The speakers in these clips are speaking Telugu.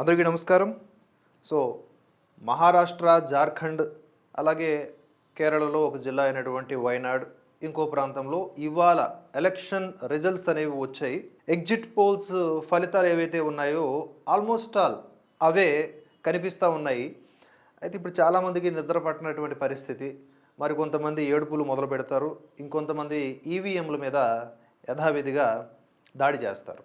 అందరికీ నమస్కారం. సో మహారాష్ట్ర జార్ఖండ్ అలాగే కేరళలో ఒక జిల్లా అయినటువంటి వైనాడ్ ఇంకో ప్రాంతంలో ఇవాళ ఎలక్షన్ రిజల్ట్స్ అనేవి వచ్చాయి. ఎగ్జిట్ పోల్స్ ఫలితాలు ఏవైతే ఉన్నాయో ఆల్మోస్ట్ ఆల్ అవే కనిపిస్తూ ఉన్నాయి. అయితే ఇప్పుడు చాలామందికి నిద్ర పట్టినటువంటి పరిస్థితి. మరి కొంతమంది ఏడుపులు మొదలు పెడతారు ఇంకొంతమంది ఈవీఎంల మీద యథావిధిగా దాడి చేస్తారు.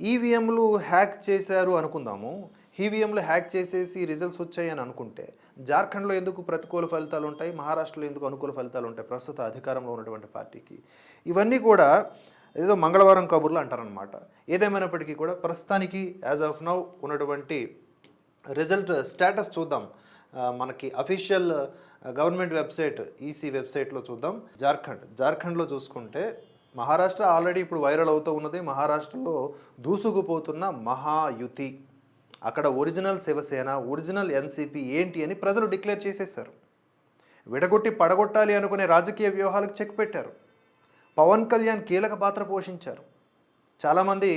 ఈవీఎంలు హ్యాక్ చేశారు అనుకుందాము. ఈవీఎంలు హ్యాక్ చేసేసి రిజల్ట్స్ వచ్చాయి అని అనుకుంటే జార్ఖండ్లో ఎందుకు ప్రతికూల ఫలితాలు ఉంటాయి? మహారాష్ట్రలో ఎందుకు అనుకూల ఫలితాలు ఉంటాయి? ప్రస్తుత అధికారంలో ఉన్నటువంటి పార్టీకి. ఇవన్నీ కూడా ఏదో మంగళవారం కబుర్లు అంటారనమాట ఏదేమైనప్పటికీ కూడా ప్రస్తుతానికి యాజ్ ఆఫ్ నౌ ఉన్నటువంటి రిజల్ట్ స్టేటస్ చూద్దాం. మనకి అఫీషియల్ గవర్నమెంట్ వెబ్సైట్ ఈసీ వెబ్సైట్లో చూద్దాం. జార్ఖండ్ జార్ఖండ్లో చూసుకుంటే మహారాష్ట్ర ఆల్రెడీ ఇప్పుడు వైరల్ అవుతూ ఉన్నది. మహారాష్ట్రలో దూసుకుపోతున్న మహాయుతి. అక్కడ ఒరిజినల్ శివసేన ఒరిజినల్ ఎన్సీపీ ఏంటి అని ప్రజలు డిక్లేర్ చేసేశారు. విడగొట్టి పడగొట్టాలి అనుకునే రాజకీయ వ్యూహాలకు చెక్ పెట్టారు. పవన్ కళ్యాణ్ కీలక పాత్ర పోషించారు. చాలామంది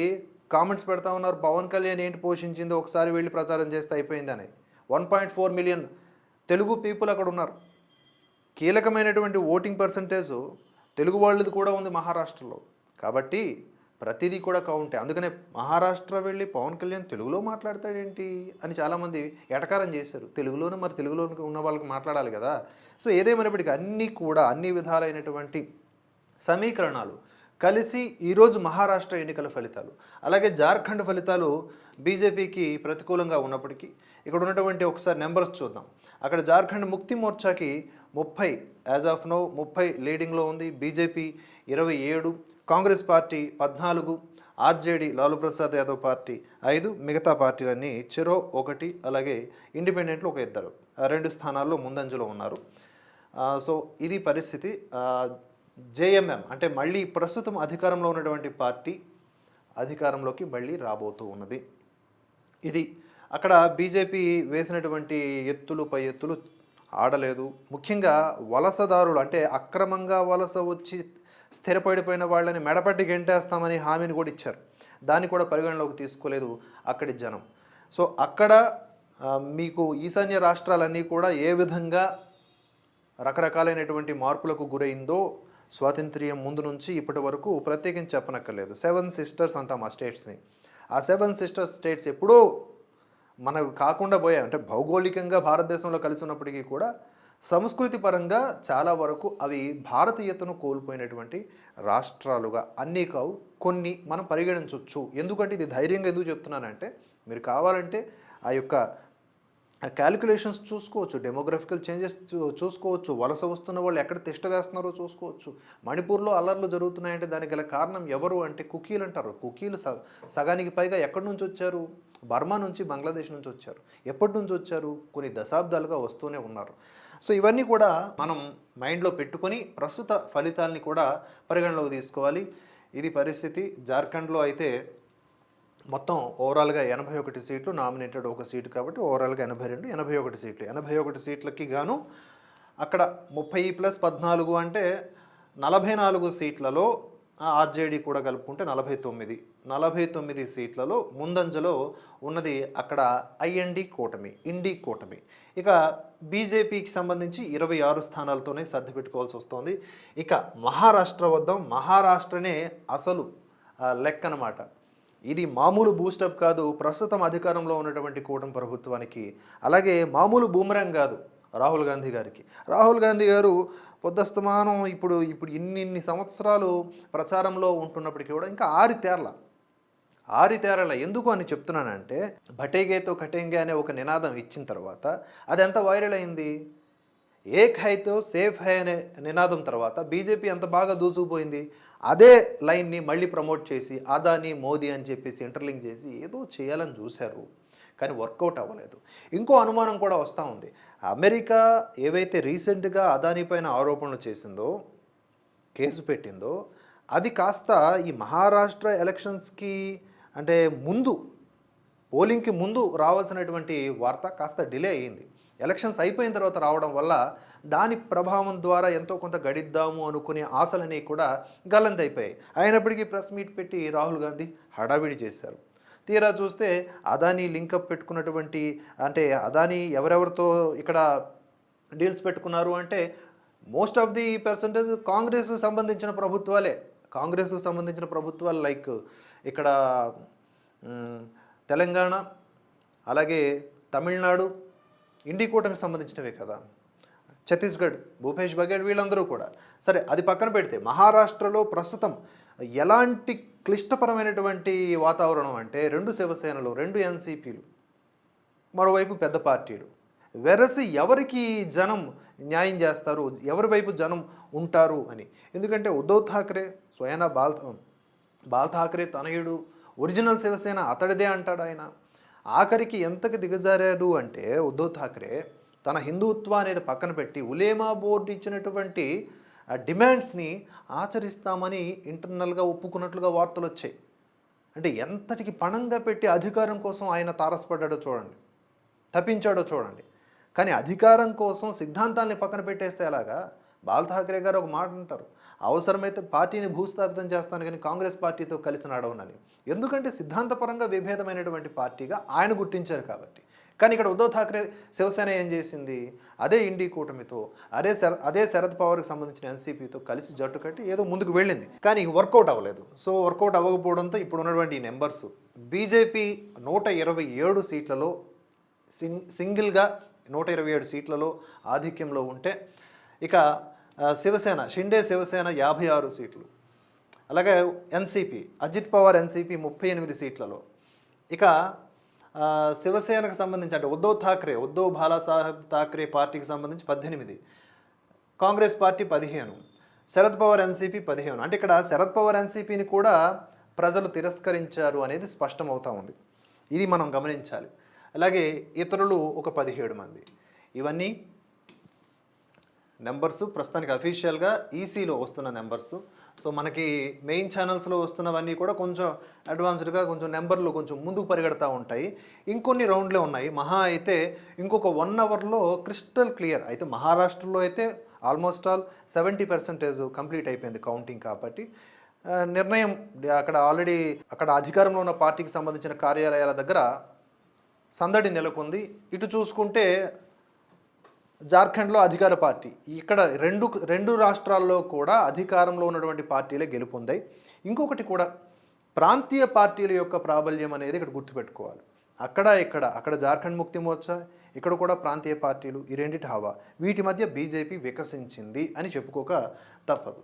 కామెంట్స్ పెడతా ఉన్నారు పవన్ కళ్యాణ్ ఏంటి పోషించిందో ఒకసారి వెళ్ళి ప్రచారం చేస్తే అయిపోయిందని. One point four million Telugu people అక్కడ ఉన్నారు. కీలకమైనటువంటి ఓటింగ్ పర్సంటేజ్ తెలుగు వాళ్ళది కూడా ఉంది మహారాష్ట్రలో. కాబట్టి ప్రతిదీ కూడా కౌంటే. అందుకనే మహారాష్ట్ర వెళ్ళి పవన్ కళ్యాణ్ తెలుగులో మాట్లాడతాడేంటి అని చాలామంది ఎటకారం చేశారు. తెలుగులోనే మరి తెలుగులో ఉన్న వాళ్ళకి మాట్లాడాలి కదా. సో ఏదేమైనప్పటికీ అన్నీ కూడా అన్ని విధాలైనటువంటి సమీకరణాలు కలిసి ఈరోజు మహారాష్ట్ర ఎన్నికల ఫలితాలు అలాగే జార్ఖండ్ ఫలితాలు బీజేపీకి ప్రతికూలంగా ఉన్నప్పటికీ ఇక్కడ ఉన్నటువంటి ఒకసారి నెంబర్స్ చూద్దాం. అక్కడ జార్ఖండ్ ముక్తి మోర్చాకి ముప్పై యాజ్ ఆఫ్ నో ముప్పై లీడింగ్లో ఉంది. బీజేపీ ఇరవై ఏడు కాంగ్రెస్ పార్టీ పద్నాలుగు ఆర్జేడీ లాలూ ప్రసాద్ యాదవ్ పార్టీ ఐదు మిగతా పార్టీలన్నీ చెరో ఒకటి అలాగే ఇండిపెండెంట్లు ఒక ఇద్దరు. రెండు స్థానాల్లో ముందంజలో ఉన్నారు. సో ఇది పరిస్థితి. జేఎంఎం అంటే మళ్ళీ ప్రస్తుతం అధికారంలో ఉన్నటువంటి పార్టీ అధికారంలోకి మళ్ళీ రాబోతూ ఉన్నది. ఇది అక్కడ బీజేపీ వేసినటువంటి ఎత్తులు పై ఎత్తులు ఆడలేదు. ముఖ్యంగా వలసదారులు అంటే అక్రమంగా వలస వచ్చి స్థిరపడిపోయిన వాళ్ళని మెడపట్టి గెంటేస్తామని హామీని కూడా ఇచ్చారు. దాన్ని కూడా పరిగణలోకి తీసుకోలేదు అక్కడి జనం. సో అక్కడ మీకు ఈశాన్య రాష్ట్రాలన్నీ కూడా ఏ విధంగా రకరకాలైనటువంటి మార్పులకు గురైందో స్వాతంత్ర్యం ముందు నుంచి ఇప్పటి వరకు ప్రత్యేకించి చెప్పనక్కర్లేదు. సెవెన్ సిస్టర్స్ అంటాం ఆ స్టేట్స్ని. ఆ సెవెన్ సిస్టర్స్ స్టేట్స్ ఎప్పుడో మనకు కాకుండా పోయాయి. అంటే భౌగోళికంగా భారతదేశంలో కలిసి ఉన్నప్పటికీ కూడా సంస్కృతి పరంగా చాలా వరకు అవి భారతీయతను కోల్పోయినటువంటి రాష్ట్రాలుగా అన్నీ కావు కొన్ని మనం పరిగణించవచ్చు ఎందుకంటే ఇది ధైర్యంగా ఎందుకు చెప్తున్నానంటే మీరు కావాలంటే ఆ యొక్క క్యాలిక్యులేషన్స్ చూసుకోవచ్చు డెమోగ్రఫికల్ చేంజెస్ చూసుకోవచ్చు. వలస వస్తున్న వాళ్ళు ఎక్కడ తిష్ట వేస్తున్నారో చూసుకోవచ్చు. మణిపూర్లో అల్లర్లు జరుగుతున్నాయంటే దానికి గల కారణం ఎవరు అంటే కుకీలు అంటారు. కుకీలు స సగానికి పైగా ఎక్కడి నుంచి వచ్చారు? బర్మా నుంచి బంగ్లాదేశ్ నుంచి వచ్చారు. ఎప్పటి నుంచి వచ్చారు? కొన్ని దశాబ్దాలుగా వస్తూనే ఉన్నారు. సో ఇవన్నీ కూడా మనం మైండ్లో పెట్టుకొని ప్రస్తుత ఫలితాలని కూడా పరిగణలోకి తీసుకోవాలి. ఇది పరిస్థితి. జార్ఖండ్లో అయితే మొత్తం ఓవరాల్గా ఎనభై ఒకటి సీట్లు నామినేటెడ్ ఒక సీటు కాబట్టి ఓవరాల్గా ఎనభై రెండు ఎనభై ఒకటి సీట్లు. ఎనభై ఒకటి సీట్లకి గాను అక్కడ ముప్పై ప్లస్ పద్నాలుగు అంటే నలభై నాలుగు సీట్లలో ఆర్జేడీ కూడా కలుపుకుంటే నలభై తొమ్మిది. నలభై తొమ్మిది సీట్లలో ముందంజలో ఉన్నది అక్కడ ఐఎన్డి కూటమి ఇండి కూటమి. ఇక బీజేపీకి సంబంధించి ఇరవై ఆరు స్థానాలతోనే సర్ది పెట్టుకోవాల్సి వస్తుంది. ఇక మహారాష్ట్ర వద్ద. మహారాష్ట్రనే అసలు లెక్క అన్నమాట ఇది మామూలు బూస్టప్ కాదు ప్రస్తుతం అధికారంలో ఉన్నటువంటి కూటమి ప్రభుత్వానికి. అలాగే మామూలు బూమరంగ్ కాదు రాహుల్ గాంధీ గారికి. రాహుల్ గాంధీ గారు పొద్దస్తమానం ఇప్పుడు ఇప్పుడు ఇన్ని ఇన్ని సంవత్సరాలు ప్రచారంలో ఉంటున్నప్పటికీ కూడా ఇంకా ఆరి తేరల. ఎందుకు అని చెప్తున్నానంటే భటేగేతో కటేంగే అనే ఒక నినాదం ఇచ్చిన తర్వాత అది ఎంత వైరల్ అయింది? ఏక్ హైతో సేఫ్ హై అనే నినాదం తర్వాత బీజేపీ ఎంత బాగా దూసుకుపోయింది? అదే లైన్ని మళ్ళీ ప్రమోట్ చేసి అదాని మోదీ అని చెప్పేసి ఇంటర్లింక్ చేసి ఏదో చేయాలని చూశారు. కానీ వర్కౌట్ అవ్వలేదు. ఇంకో అనుమానం కూడా వస్తూ ఉంది. అమెరికా ఏవైతే రీసెంట్గా అదాని పైన ఆరోపణలు చేసిందో కేసు పెట్టిందో అది కాస్త ఈ మహారాష్ట్ర ఎలక్షన్స్కి అంటే ముందు పోలింగ్కి ముందు రావాల్సినటువంటి వార్త కాస్త డిలే అయ్యింది. ఎలక్షన్స్ అయిపోయిన తర్వాత రావడం వల్ల దాని ప్రభావం ద్వారా ఎంతో కొంత గడిద్దాము అనుకునే ఆశలన్నీ కూడా గల్లంతైపోయాయి అయినప్పటికీ ప్రెస్ మీట్ పెట్టి రాహుల్ గాంధీ హడావిడి చేశారు. తీరా చూస్తే అదానీ లింకప్ పెట్టుకున్నటువంటి అంటే అదానీ ఎవరెవరితో ఇక్కడ డీల్స్ పెట్టుకున్నారు అంటే most of the percentage Congress సంబంధించిన ప్రభుత్వాలే. కాంగ్రెస్ సంబంధించిన ప్రభుత్వాలు లైక్ ఇక్కడ తెలంగాణ అలాగే తమిళనాడు ఇండి కూటమికి సంబంధించినవే కదా. ఛత్తీస్గఢ్ భూపేష్ బఘేల్ వీళ్ళందరూ కూడా. సరే అది పక్కన పెడితే మహారాష్ట్రలో ప్రస్తుతం ఎలాంటి క్లిష్టపరమైనటువంటి వాతావరణం అంటే రెండు శివసేనలు రెండు ఎన్సీపీలు మరోవైపు పెద్ద పార్టీలు. వెరసి ఎవరికి జనం న్యాయం చేస్తారు? ఎవరి వైపు జనం ఉంటారు అని. ఎందుకంటే ఉద్ధవ్ ఠాక్రే స్వయానా బాల్ బాల్ ఠాక్రే తనయుడు ఒరిజినల్ శివసేన అతడిదే అంటాడు ఆయన. ఆఖరికి ఎంతకు దిగజారాడు అంటే ఉద్ధవ్ ఠాక్రే తన హిందుత్వ అనేది పక్కన పెట్టి ఉలేమా బోర్డు ఇచ్చినటువంటి డిమాండ్స్ని ఆచరిస్తామని ఇంటర్నల్గా ఒప్పుకున్నట్లుగా వార్తలు వచ్చాయి. అంటే ఎంతటికి పణంగా పెట్టి అధికారం కోసం ఆయన తారసపడ్డాడో చూడండి. తప్పించాడో చూడండి. కానీ అధికారం కోసం సిద్ధాంతాల్ని పక్కన పెట్టేస్తే ఎలాగా? బాల్ ఠాక్రే గారు ఒక మాట అంటారు. అవసరమైతే పార్టీని భూస్థాపితం చేస్తాను కానీ కాంగ్రెస్ పార్టీతో కలిసి నడవనని. ఎందుకంటే సిద్ధాంతపరంగా విభేదమైనటువంటి పార్టీగా ఆయన గుర్తించారు కాబట్టి. కానీ ఇక్కడ ఉద్ధవ్ ఠాక్రే శివసేన ఏం చేసింది? అదే ఇండి కూటమితో అదే శర అదే శరద్ పవార్కి సంబంధించిన ఎన్సీపీతో కలిసి జట్టు కట్టి ఏదో ముందుకు వెళ్ళింది. కానీ వర్కౌట్ అవ్వలేదు. సో వర్కౌట్ అవ్వకపోవడంతో ఇప్పుడు ఉన్నటువంటి ఈ నెంబర్స్. బీజేపీ నూట ఇరవై ఏడు సీట్లలో సింగ్ సింగిల్గా నూట ఇరవై ఏడు సీట్లలో ఆధిక్యంలో ఉంటే ఇక శివసేన షిండే శివసేన యాభై ఆరు సీట్లు. అలాగే ఎన్సీపీ అజిత్ పవార్ ఎన్సీపీ ముప్పై ఎనిమిది సీట్లలో. ఇక శివసేనకు సంబంధించి అంటే ఉద్ధవ్ థాక్రే ఉద్ధవ్ బాలాసాహెబ్ థాక్రే పార్టీకి సంబంధించి పద్దెనిమిది. కాంగ్రెస్ పార్టీ పదిహేను. శరద్ పవార్ ఎన్సీపీ పదిహేను. అంటే ఇక్కడ శరద్ పవార్ ఎన్సీపీని కూడా ప్రజలు తిరస్కరించారు అనేది స్పష్టమవుతా ఉంది. ఇది మనం గమనించాలి. అలాగే ఇతరులు ఒక పదిహేడు మంది. ఇవన్నీ నెంబర్స్ ప్రస్తుతానికి అఫీషియల్గా ఈసీలో వస్తున్న నెంబర్స్. సో మనకి మెయిన్ ఛానల్స్లో వస్తున్నవన్నీ కూడా కొంచెం అడ్వాన్స్డ్గా కొంచెం నెంబర్లు కొంచెం ముందుకు పరిగెడతా ఉంటాయి. ఇంకొన్ని రౌండ్లే ఉన్నాయి. మహా అయితే ఇంకొక వన్ అవర్లో క్రిస్టల్ క్లియర్. అయితే మహారాష్ట్రలో అయితే almost all seventy percentage complete అయిపోయింది కౌంటింగ్ కాబట్టి. నిర్ణయం అక్కడ ఆల్రెడీ అక్కడ అధికారంలో ఉన్న పార్టీకి సంబంధించిన కార్యాలయాల దగ్గర సందడి నెలకొంది. ఇటు చూసుకుంటే జార్ఖండ్లో అధికార పార్టీ. ఇక్కడ రెండు రెండు రాష్ట్రాల్లో కూడా అధికారంలో ఉన్నటువంటి పార్టీలే గెలుపొందాయి. ఇంకొకటి కూడా ప్రాంతీయ పార్టీల యొక్క ప్రాబల్యం అనేది ఇక్కడ గుర్తుపెట్టుకోవాలి. అక్కడ ఇక్కడ అక్కడ జార్ఖండ్ ముక్తి మోర్చా ఇక్కడ కూడా ప్రాంతీయ పార్టీలు ఈ రెండిటి హవా. వీటి మధ్య బీజేపీ వికసించింది అని చెప్పుకోక తప్పదు.